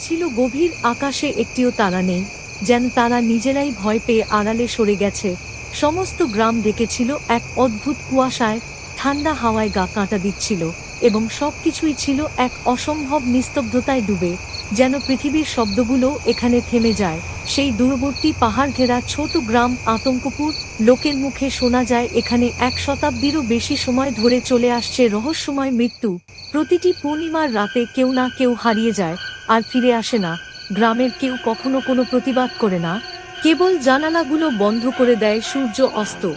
ছিল গভীর আকাশে একটিও তারা নেই। যেন তারা নিজেরাই ভয় পেয়ে আড়ালে সরে গেছে। সমস্ত গ্রাম ডেকেছিল এক অদ্ভুত কুয়াশায়, ঠান্ডা হাওয়ায় গা কাঁটা দিচ্ছিল এবং সবকিছুই ছিল এক অসম্ভব নিস্তব্ধতায় ডুবে। যেন পৃথিবীর শব্দগুলো এখানে থেমে যায়। সেই দূরবর্তী পাহাড় ঘেরা ছোট গ্রাম আতঙ্কপুর, লোকের মুখে শোনা যায় এখানে এক শতাব্দীরও বেশি সময় ধরে চলে আসছে রহস্যময় মৃত্যু। প্রতিটি পূর্ণিমার রাতে কেউ না কেউ হারিয়ে যায়। আর ফিরে আসে না। গ্রামের কেউ কখনো কোনো প্রতিবাদ করে না। কেবল জানালাগুলো বন্ধ করে দেয় সূর্য অস্ত।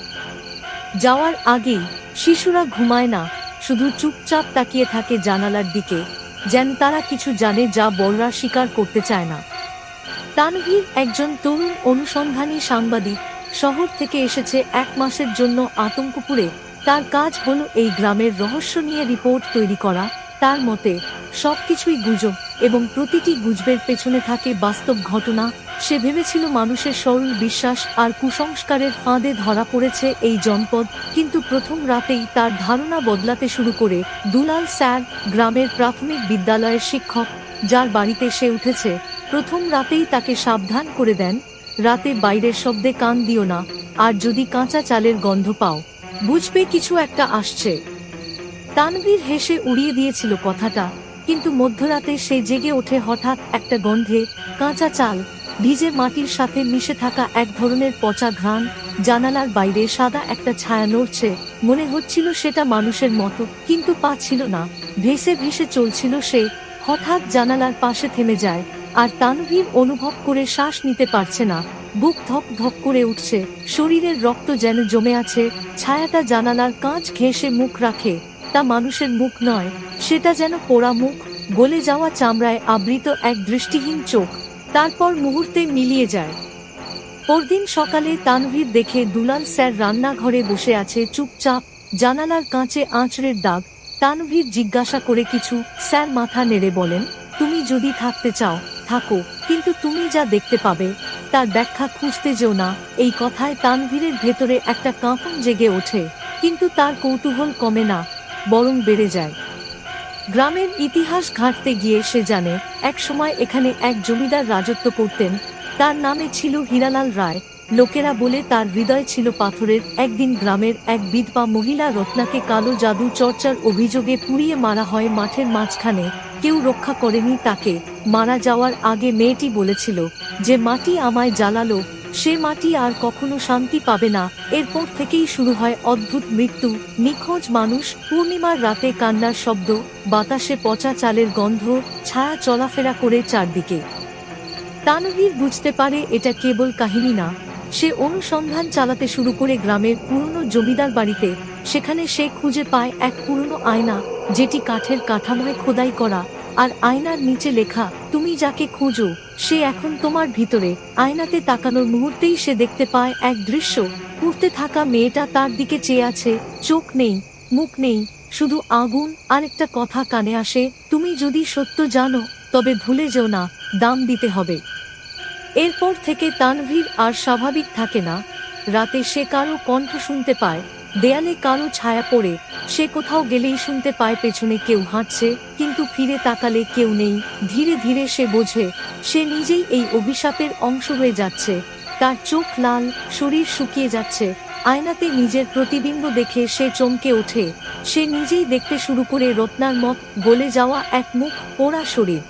যাওয়ার আগেই শিশুরা ঘুমায় না। শুধু চুপচাপ তাকিয়ে থাকে জানালার দিকে, যেন তারা কিছু জানে যা বড়রা স্বীকার করতে চায় না। তানভীর একজন তরুণ অনুসন্ধানী সাংবাদিক শহর থেকে এসেছে এক মাসের জন্য আতঙ্কপুরে। তার কাজ হলো এই গ্রামের রহস্য নিয়ে রিপোর্ট তৈরি করা। তার মতে সবকিছুই গুজব। এবং প্রতিটি গুজবের পেছনে থাকে বাস্তব ঘটনা। সে ভেবেছিল মানুষের সরল বিশ্বাস আর কুসংস্কারের ফাঁদে ধরা পড়েছে এই জনপদ, কিন্তু প্রথম রাতেই তার ধারণা বদলাতে শুরু করে দুলাল স্যার, গ্রামের প্রাথমিক বিদ্যালয়ের শিক্ষক, যার বাড়িতে সে উঠেছে। প্রথম রাতেই তাকে সাবধান করে দেন, রাতে বাইরের শব্দে কান দিও না, আর যদি কাঁচা চালের গন্ধ পাও। বুঝবে কিছু একটা আসছে। তানভীর হেসে উড়িয়ে দিয়েছিল কথাটা। কিন্তু মধ্যরাতে সে জেগে ওঠে হঠাৎ একটা গন্ধে, কাঁচা চাল, ভিজে মাটির সাথে মিশে থাকা এক ধরনের পচা ঘ্রাণ, জানালার বাইরে সাদা একটা ছায়া নড়ছে। মনে হচ্ছিল সেটা মানুষের মতো, কিন্তু পাচ্ছিল না। ভেসে ভেসে চলছিল সে, হঠাৎ জানালার পাশে থেমে যায়, আর তানভীর অনুভব করে শ্বাস নিতে পারছে না। বুক ধক ধক করে উঠছে, শরীরের রক্ত যেন জমে আছে, ছায়াটা জানালার কাঁচ ঘেঁষে মুখ রাখে। তা মানুষের মুখ নয়, সেটা যেন পোড়া মুখ গলে যাওয়া চামড়ায় আবৃত এক দৃষ্টিহীন চোখ তারপর মুহূর্তে মিলিয়ে যায়। পরদিন সকালে তানভীর দেখে দুলাল স্যার রান্নাঘরে বসে আছে চুপচাপ, জানালার কাঁচে আঁচড়ের দাগ। তানভীর জিজ্ঞাসা করে কিছু, স্যার মাথা নেড়ে বলেন, তুমি যদি থাকতে চাও, থাকো, কিন্তু তুমি যা দেখতে পাবে, তার ব্যাখ্যা খুঁজতে যেও না। এই কথায় তানভীরের ভেতরে একটা কাঁপন জেগে ওঠে, কিন্তু তার কৌতূহল কমে না, বরং বেড়ে যায়। গ্রামের ইতিহাস ঘাঁটতে গিয়ে সে জানে, এক সময় এখানে এক জমিদার রাজত্ব করতেন। তার নামে ছিল হীরালাল রায়। লোকেরা বলে তার হৃদয় ছিল পাথরের। একদিন গ্রামের এক বিধবা মহিলা রত্নাকে কালো জাদু চর্চার অভিযোগে পুড়িয়ে মারা হয় মাঠের মাঝখানে। কেউ রক্ষা করেনি তাকে। মারা যাওয়ার আগে মেয়েটি বলেছিল যে, মাটি আমায় জ্বালালো সে মাটি আর কখনো শান্তি পাবে না। এরপর থেকেই শুরু হয় অদ্ভুত মৃত্যু। নিখোঁজ মানুষ পূর্ণিমার রাতে কান্নার শব্দ, বাতাসে পচা চালের গন্ধ, ছায়া চলাফেরা করে চারদিকে। তানভীর বুঝতে পারে এটা কেবল কাহিনী না। সে অনুসন্ধান চালাতে শুরু করে গ্রামের পুরনো জমিদার বাড়িতে। সেখানে সে খুঁজে পায় এক পুরনো আয়না, যেটি কাঠের কাঠামোয় খোদাই করা। আর আয়নার নিচে লেখা, তুমি যাকে খুঁজো, সে এখন তোমার ভিতরে। আয়নাতে তাকানোর মুহূর্তেই সে দেখতে পায় এক দৃশ্য। উঠতে থাকা মেয়েটা তার দিকে চেয়ে আছে। চোখ নেই, মুখ নেই, শুধু আগুন আর একটা কথা কানে আসে, তুমি যদি সত্য জানো, তবে ভুলে যেও না, দাম দিতে হবে। এরপর থেকে তানভীর আর স্বাভাবিক থাকে না। রাতে সে কারও কণ্ঠ শুনতে পায়, দেয়ালে কারও ছায়া পড়ে, সে কোথাও গেলেই শুনতে পায় পেছনে কেউ হাঁটছে ফিরে তাকালে কেউ নেই। ধীরে ধীরে সে বোঝে, সে নিজেই এই অভিশাপের অংশ হয়ে যাচ্ছে। তার চোখ লাল, শরীর শুকিয়ে যাচ্ছে। আয়নাতে নিজের প্রতিবিম্ব দেখে সে চমকে ওঠে। সে নিজেই দেখতে শুরু করে রত্নার মত গলে যাওয়া এক মুখ পোড়া শরীর।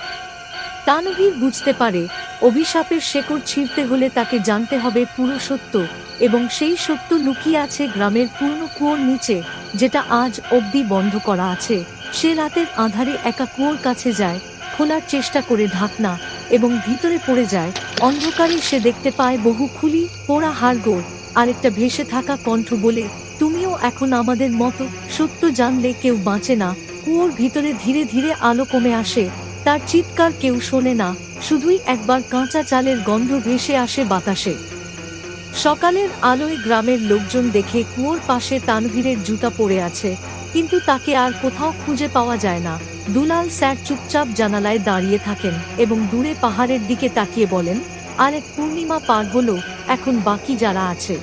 তানভীর বুঝতে পারে, অভিশাপের শেকড় ছিঁড়তে হলে তাকে জানতে হবে পুরো সত্য এবং সেই সত্য লুকিয়ে আছে গ্রামের পূর্ণ কুয়োর নিচে, যেটা আজ অবধি বন্ধ করা আছে। সে রাতের আধারে একা কুয়োর কাছে যায়, খোলার চেষ্টা করে ঢাকনা এবং ভিতরে পড়ে যায়। অন্ধকারে সে দেখতে পায় বহু খুলি, পোড়া হাড়গোড়, আরেকটা ভেসে থাকা কণ্ঠ বলে, তুমিও এখন আমাদের মতো সত্য জানলে কেউ বাঁচে না। কুয়োর ভিতরে ধীরে ধীরে আলো কমে আসে। তার চিৎকার কেউ শোনে না। শুধুই একবার কাঁচা চালের গন্ধ ভেসে আসে বাতাসে। সকালের আলোয় গ্রামের লোকজন দেখে কুয়োর পাশে তানভীরের জুতা পড়ে আছে, কিন্তু তাকে আর কোথাও খুঁজে পাওয়া যায় না। দুলাল স্যার চুপচাপ জানালায় দাঁড়িয়ে থাকেন এবং দূরে পাহাড়ের দিকে তাকিয়ে বলেন আর এক পূর্ণিমা পার হলো, এখন বাকি যারা আছে।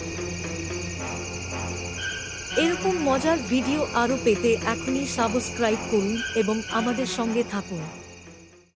এরকম মজার ভিডিও আরও পেতে এখনই সাবস্ক্রাইব করুন এবং আমাদের সঙ্গে থাকুন।